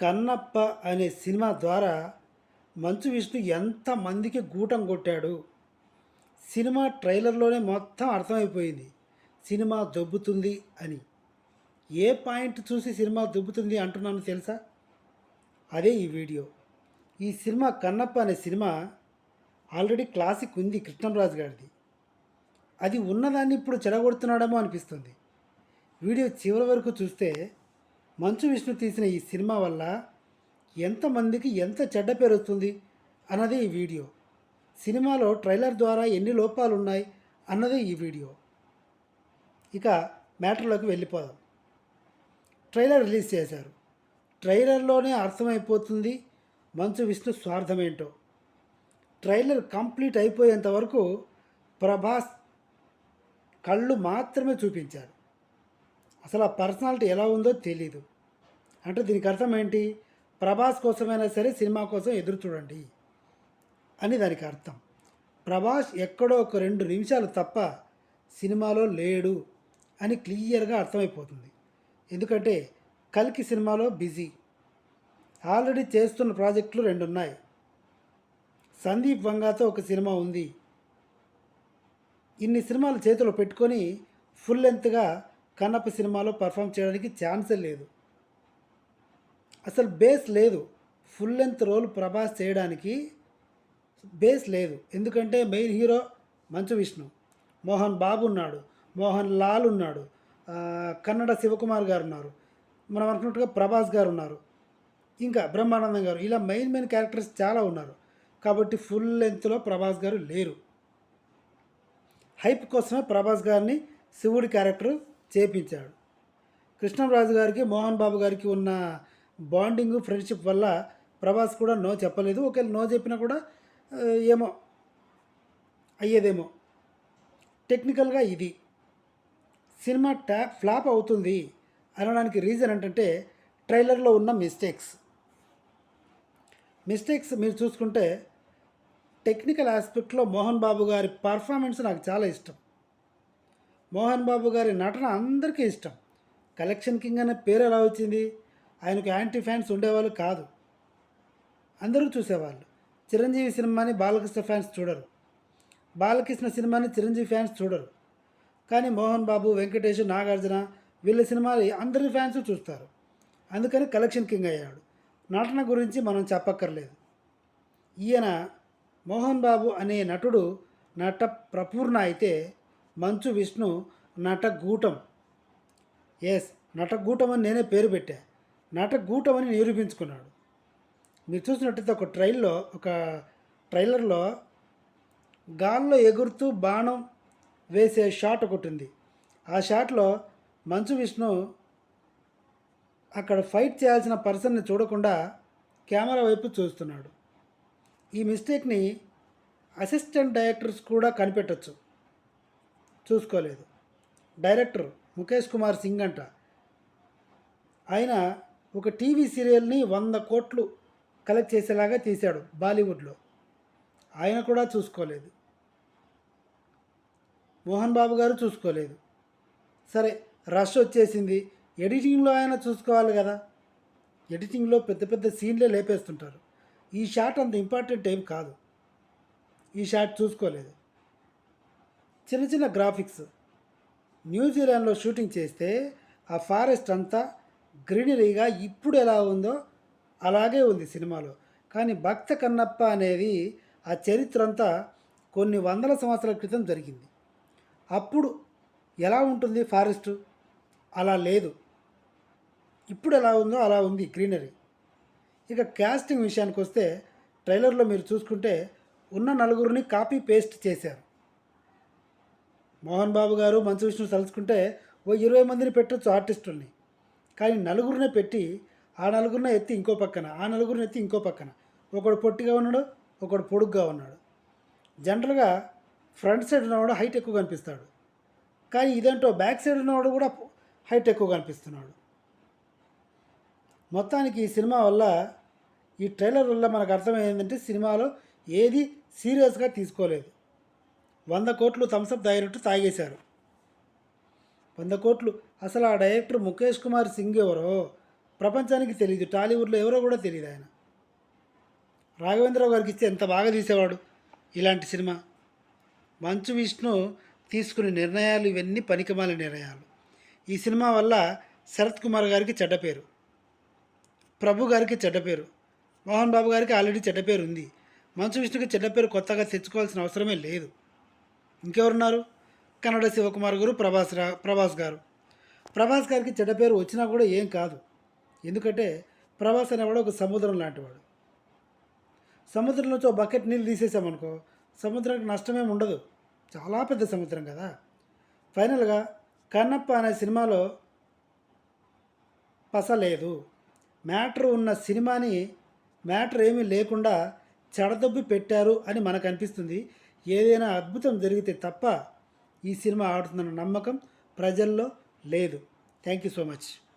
కన్నప్ప అనే సినిమా ద్వారా మంచు విష్ణు ఎంతమందికి గూటం కొట్టాడు. సినిమా ట్రైలర్లోనే మొత్తం అర్థమైపోయింది. సినిమా దొబ్బుతుంది అని. ఏ పాయింట్ చూసి సినిమా దొబ్బుతుంది అంటున్నాను తెలుసా? అదే ఈ వీడియో. ఈ సినిమా కన్నప్ప అనే సినిమా ఆల్రెడీ క్లాసిక్ ఉంది కృష్ణంరాజు గారిది. అది ఉన్నదాన్ని ఇప్పుడు చెడగొడుతున్నాడేమో అనిపిస్తుంది. వీడియో చివరి వరకు చూస్తే మంచు విష్ణు తీసిన ఈ సినిమా వల్ల ఎంతమందికి ఎంత చెడ్డ పేరు వస్తుంది అన్నది ఈ వీడియో. సినిమాలో ట్రైలర్ ద్వారా ఎన్ని లోపాలు ఉన్నాయి అన్నది ఈ వీడియో. ఇక మ్యాటర్లోకి వెళ్ళిపోదాం. ట్రైలర్ రిలీజ్ చేశారు. ట్రైలర్లోనే అర్థమైపోతుంది మంచు విష్ణు స్వార్థమేంటో. ట్రైలర్ కంప్లీట్ అయిపోయేంత వరకు ప్రభాస్ కళ్ళు మాత్రమే చూపించారు. అసలు ఆ పర్సనాలిటీ ఎలా ఉందో తెలీదు. అంటే దీనికి అర్థం ఏంటి? ప్రభాస్ కోసమైనా సరే సినిమా కోసం ఎదురు చూడండి అని దానికి అర్థం. ప్రభాస్ ఎక్కడో ఒక రెండు నిమిషాలు తప్ప సినిమాలో లేడు అని క్లియర్గా అర్థమైపోతుంది. ఎందుకంటే కల్కి సినిమాలో బిజీ. ఆల్రెడీ చేస్తున్న ప్రాజెక్టులు రెండు ఉన్నాయి సందీప్ వంగాతో ఒక సినిమా ఉంది. ఇన్ని సినిమాలు చేతిలో పెట్టుకొని ఫుల్ లెంత్గా కన్నప్ప సినిమాలో పర్ఫామ్ చేయడానికి ఛాన్సే లేదు. అసలు బేస్ లేదు. ఫుల్ లెంత్ రోల్ ప్రభాస్ చేయడానికి బేస్ లేదు. ఎందుకంటే మెయిన్ హీరో మంచు విష్ణు మోహన్ బాబు ఉన్నాడు మోహన్ లాల్ ఉన్నాడు కన్నడ శివకుమార్ గారు ఉన్నారు మనం అనుకున్నట్టుగా ప్రభాస్ గారు ఉన్నారు ఇంకా బ్రహ్మానందం గారు ఇలా మెయిన్ మెయిన్ క్యారెక్టర్స్ చాలా ఉన్నారు. కాబట్టి ఫుల్ లెంత్లో ప్రభాస్ గారు లేరు. హైప్ కోసమే ప్రభాస్ గారిని శివుడి క్యారెక్టర్ చేపించాడు. కృష్ణరాజు గారికి మోహన్ బాబు గారికి ఉన్న బాండింగ్ ఫ్రెండ్షిప్ వల్ల ప్రభాస్ కూడా నో చెప్పలేదు. ఒకవేళ నో చెప్పినా కూడా ఏమో అయ్యేదేమో. టెక్నికల్గా ఇది. సినిమా ట్యా ఫ్లాప్ అవుతుంది అనడానికి రీజన్ ఏంటంటే ట్రైలర్లో ఉన్న మిస్టేక్స్. మిస్టేక్స్ మీరు చూసుకుంటే టెక్నికల్ ఆస్పెక్ట్లో మోహన్ బాబు గారి పర్ఫార్మెన్స్ నాకు చాలా ఇష్టం. మోహన్ బాబు గారి నటన అందరికీ ఇష్టం. కలెక్షన్ కింగ్ అనే పేరు ఎలా వచ్చింది? ఆయనకు యాంటీ ఫ్యాన్స్ ఉండేవాళ్ళు కాదు. అందరూ చూసేవాళ్ళు. చిరంజీవి సినిమాని బాలకృష్ణ ఫ్యాన్స్ చూడరు. బాలకృష్ణ సినిమాని చిరంజీవి ఫ్యాన్స్ చూడరు. కానీ మోహన్ బాబు వెంకటేష్ నాగార్జున వీళ్ళ సినిమాలు అందరి ఫ్యాన్స్ చూస్తారు. అందుకని కలెక్షన్ కింగ్ అయ్యాడు. నటన గురించి మనం చెప్పక్కర్లేదు. ఈయన మోహన్ బాబు అనే నటుడు నట ప్రపూర్ణ అయితే మంచు విష్ణు నటగూటం. ఎస్ నటగూటం అని నేనే పేరు పెట్టా. నటగూటం అని నిరూపించుకున్నాడు. మీరు చూసినట్టయితే ఒక ట్రైల్లో ఒక ట్రైలర్లో గాల్లో ఎగురుతూ బాణం వేసే షాట్ ఒకటి ఉంది. ఆ షాట్లో మంచు విష్ణు అక్కడ ఫైట్ చేయాల్సిన పర్సన్ని చూడకుండా కెమెరా వైపు చూస్తున్నాడు. ఈ మిస్టేక్ని అసిస్టెంట్ డైరెక్టర్స్ కూడా కనిపెట్టచ్చు. చూసుకోలేదు. డైరెక్టర్ ముఖేష్ కుమార్ సింగ్ అంట. ఆయన ఒక టీవీ సీరియల్ని వంద కోట్లు కలెక్ట్ చేసేలాగా తీశాడు బాలీవుడ్లో. ఆయన కూడా చూసుకోలేదు. మోహన్ బాబు గారు చూసుకోలేదు. సరే రష్ వచ్చేసింది. ఎడిటింగ్లో ఆయన చూసుకోవాలి కదా. ఎడిటింగ్లో పెద్ద పెద్ద సీన్లే లేపేస్తుంటారు. ఈ షాట్ అంత ఇంపార్టెంట్ ఏం కాదు. ఈ షాట్ చూసుకోలేదు. చిన్న చిన్న గ్రాఫిక్స్ న్యూజిలాండ్లో షూటింగ్ చేస్తే ఆ ఫారెస్ట్ అంతా గ్రీనరీగా ఇప్పుడు ఎలా ఉందో అలాగే ఉంది సినిమాలో. కానీ భక్త కన్నప్ప అనేది ఆ చరిత్ర అంతా కొన్ని వందల సంవత్సరాల క్రితం జరిగింది. అప్పుడు ఎలా ఉంటుంది ఫారెస్ట్ అలా లేదు. ఇప్పుడు ఎలా ఉందో అలా ఉంది గ్రీనరీ ఇక క్యాస్టింగ్ విషయానికి వస్తే ట్రైలర్లో మీరు చూసుకుంటే ఉన్న నలుగురిని కాపీ పేస్ట్ చేశారు. మోహన్ బాబు గారు మంచు విష్ణు తలుచుకుంటే ఓ ఇరవై మందిని పెట్టొచ్చు ఆర్టిస్టుల్ని. కానీ నలుగురినే పెట్టి ఆ నలుగురిని ఎత్తి ఇంకో పక్కన ఆ నలుగురిని ఎత్తి ఇంకో పక్కన. ఒకడు పొట్టిగా ఉన్నాడు ఒకడు పొడుగ్గా ఉన్నాడు. జనరల్గా ఫ్రంట్ సైడ్ ఉన్నవాడు హైట్ ఎక్కువ కనిపిస్తాడు. కానీ ఇదేంటో బ్యాక్ సైడ్ ఉన్నవాడు కూడా హైట్ ఎక్కువ కనిపిస్తున్నాడు. మొత్తానికి ఈ సినిమా వల్ల ఈ ట్రైలర్ వల్ల మనకు అర్థమైందంటే సినిమాలో ఏది సీరియస్గా తీసుకోలేదు. వంద కోట్లు థమ్సప్ తాగినట్టు తాగేశారు. వంద కోట్లు. అసలు ఆ డైరెక్టర్ ముఖేష్ కుమార్ సింగ్ ఎవరో? ప్రపంచానికి తెలియదు టాలీవుడ్లో ఎవరో కూడా తెలియదు ఆయన. రాఘవేంద్రరావు గారికి ఇస్తే ఎంత బాగా తీసేవాడు ఇలాంటి సినిమా? మంచు విష్ణు తీసుకునే నిర్ణయాలు ఇవన్నీ పనికిమాల నిర్ణయాలు. ఈ సినిమా వల్ల శరత్ కుమార్ గారికి చెడ్డ పేరు. ప్రభు గారికి చెడ్డ పేరు. మోహన్ బాబు గారికి ఆల్రెడీ చెడ్డ పేరు ఉంది మంచు విష్ణుకి చెడ్డ పేరు కొత్తగా తెచ్చుకోవాల్సిన అవసరమే లేదు. ఇంకెవరున్నారు? కన్నడ శివకుమార్ గారు ప్రభాస్ రా ప్రభాస్ గారు. ప్రభాస్ గారికి చెడ్డ పేరు వచ్చినా కూడా ఏం కాదు. ఎందుకంటే ప్రభాస్ అనేవాడు ఒక సముద్రం లాంటివాడు. సముద్రం నుంచి ఒక బకెట్ నీళ్ళు తీసేసామనుకో సముద్రానికి నష్టమేం ఉండదు. చాలా పెద్ద సముద్రం కదా. ఫైనల్గా కన్నప్ప అనే సినిమాలో పసలేదు మ్యాటర్ ఉన్న సినిమాని మ్యాటర్ ఏమీ లేకుండా చెడదొబ్బి పెట్టారు అని మనకు అనిపిస్తుంది. ఏదైనా అద్భుతం జరిగితే తప్ప ఈ సినిమా ఆడుతుందన్న నమ్మకం ప్రజల్లో లేదు. Thank you so much.